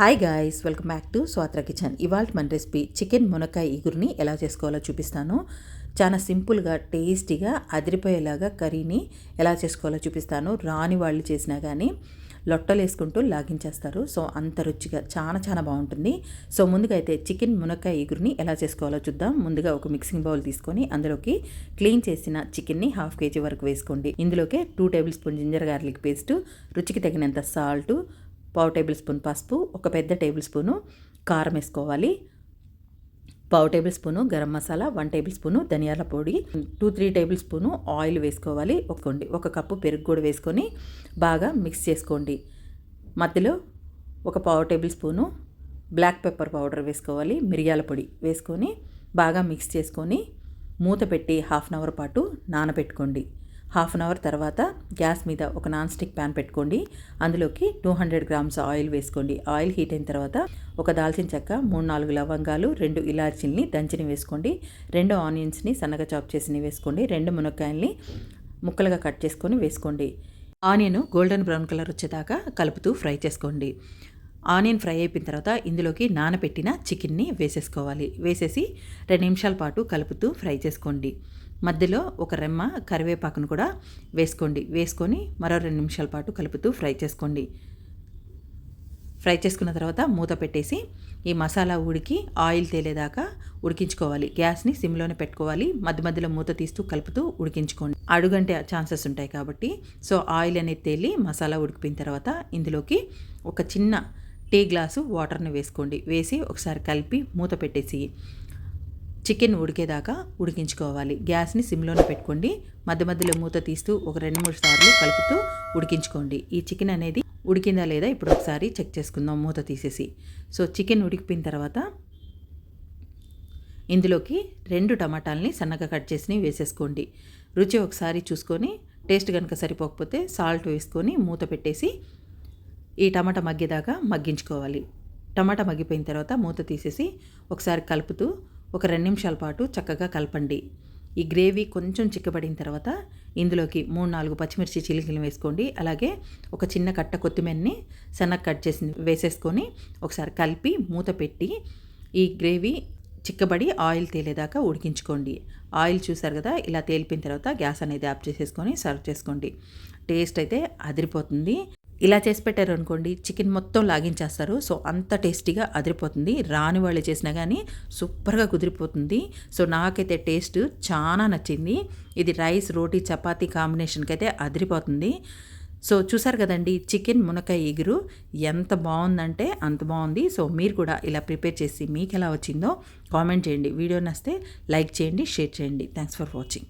Hi guys welcome back to Swathra kitchen ఇవాళ మన recipe chicken మునక్కాయ ఇగురిని ఎలా చేసుకోవాలో చూపిస్తాను. చాలా సింపుల్గా టేస్టీగా అదిరిపోయేలాగా కర్రీని ఎలా చేసుకోవాలో చూపిస్తాను. రాని వాళ్ళు చేసినా కానీ లొట్టలు వేసుకుంటూ లాగించేస్తారు. సో అంత రుచిగా చాలా చాలా బాగుంటుంది. సో ముందుగా అయితే చికెన్ మునక్కాయ ఇగురిని ఎలా చేసుకోవాలో చూద్దాం. ముందుగా ఒక మిక్సింగ్ బౌల్ తీసుకొని అందులోకి క్లీన్ చేసిన చికెన్ని హాఫ్ కేజీ వరకు వేసుకోండి. ఇందులోకి two tablespoon ginger garlic paste రుచికి తగినంత సాల్ట్ పావు టేబుల్ స్పూన్ పసుపు ఒక పెద్ద టేబుల్ స్పూను కారం వేసుకోవాలి. పావు tablespoon garam masala one tablespoon ధనియాల పొడి two three tablespoon oil వేసుకోవాలి. ఒక్కోండి ఒక కప్పు పెరుగు కూడా వేసుకొని బాగా మిక్స్ చేసుకోండి. మధ్యలో ఒక పావు tablespoon black pepper powder వేసుకోవాలి. మిరియాల పొడి వేసుకొని బాగా మిక్స్ చేసుకొని మూత పెట్టి హాఫ్ అన్ అవర్ పాటు నానబెట్టుకోండి. హాఫ్ అన్ అవర్ తర్వాత గ్యాస్ మీద ఒక నాన్ స్టిక్ ప్యాన్ పెట్టుకోండి. అందులోకి టూ హండ్రెడ్ గ్రామ్స్ ఆయిల్ వేసుకోండి. ఆయిల్ హీట్ అయిన తర్వాత ఒక దాల్చిన చెక్క మూడు నాలుగు లవంగాలు రెండు ఇలాచీల్ని దంచిని వేసుకోండి. రెండు ఆనియన్స్ని సన్నగా చాప్ చేసి వేసుకోండి. రెండు మునక్కాయల్ని ముక్కలుగా కట్ చేసుకొని వేసుకోండి. ఆనియన్ గోల్డెన్ బ్రౌన్ కలర్ వచ్చేదాకా కలుపుతూ ఫ్రై చేసుకోండి. ఆనియన్ ఫ్రై అయిపోయిన తర్వాత ఇందులోకి నానబెట్టిన చికెన్ని వేసేసుకోవాలి. వేసేసి రెండు నిమిషాల పాటు కలుపుతూ ఫ్రై చేసుకోండి. మధ్యలో ఒక రెమ్మ కరివేపాకును కూడా వేసుకోండి. వేసుకొని మరో రెండు నిమిషాల పాటు కలుపుతూ ఫ్రై చేసుకోండి. ఫ్రై చేసుకున్న తర్వాత మూత పెట్టేసి ఈ మసాలా ఉడికి ఆయిల్ తేలేదాకా ఉడికించుకోవాలి. గ్యాస్ని సిమ్లోనే పెట్టుకోవాలి. మధ్య మధ్యలో మూత తీస్తూ కలుపుతూ ఉడికించుకోండి. అడుగంటే ఛాన్సెస్ ఉంటాయి కాబట్టి. సో ఆయిల్ అనేది తేలి మసాలా ఉడికిపోయిన తర్వాత ఇందులోకి ఒక చిన్న టీ గ్లాసు వాటర్ని వేసుకోండి. వేసి ఒకసారి కలిపి మూత పెట్టేసి చికెన్ ఉడికేదాకా ఉడికించుకోవాలి. గ్యాస్ని సిమ్లోనే పెట్టుకోండి. మధ్య మధ్యలో మూత తీస్తూ ఒక రెండు మూడు సార్లు కలుపుతూ ఉడికించుకోండి. ఈ చికెన్ అనేది ఉడికిందా లేదా ఇప్పుడు ఒకసారి చెక్ చేసుకుందాం మూత తీసేసి. సో చికెన్ ఉడికిపోయిన తర్వాత ఇందులోకి రెండు టమాటాలని సన్నగా కట్ చేసి వేసేసుకోండి. రుచి ఒకసారి చూసుకొని టేస్ట్ కనుక సరిపోకపోతే సాల్ట్ వేసుకొని మూత పెట్టేసి ఈ టమాటా మగ్గేదాకా మగ్గించుకోవాలి. టమాటా మగ్గిపోయిన తర్వాత మూత తీసేసి ఒకసారి కలుపుతూ ఒక రెండు నిమిషాల పాటు చక్కగా కలపండి. ఈ గ్రేవీ కొంచెం చిక్కబడిన తర్వాత ఇందులోకి మూడు నాలుగు పచ్చిమిర్చి చిలికలు వేసుకోండి. అలాగే ఒక చిన్న కట్ట కొత్తిమీరని సన్నగా కట్ చేసి వేసేసుకొని ఒకసారి కలిపి మూత పెట్టి ఈ గ్రేవీ చిక్కబడి ఆయిల్ తేలేదాకా ఉడికించుకోండి. ఆయిల్ చూసారు కదా ఇలా తేలిపోయిన తర్వాత గ్యాస్ అనేది ఆఫ్ చేసేసుకొని సర్వ్ చేసుకోండి. టేస్ట్ అయితే అదిరిపోతుంది. ఇలా చేసి పెట్టారు అనుకోండి చికెన్ మొత్తం లాగించేస్తారు. సో అంత టేస్టీగా అదిరిపోతుంది. రాని వాళ్ళు చేసినా కానీ సూపర్గా కుదిరిపోతుంది. సో నాకైతే టేస్ట్ చాలా నచ్చింది. ఇది రైస్ రోటీ చపాతీ కాంబినేషన్కి అయితే అదిరిపోతుంది. సో చూసారు కదండి చికెన్ మునక్కాయ ఎగురు. ఎంత బాగుందంటే అంత బాగుంది. సో మీరు కూడా ఇలా ప్రిపేర్ చేసి మీకు ఎలా వచ్చిందో కామెంట్ చేయండి. వీడియో నస్తే లైక్ చేయండి షేర్ చేయండి. Thanks for watching.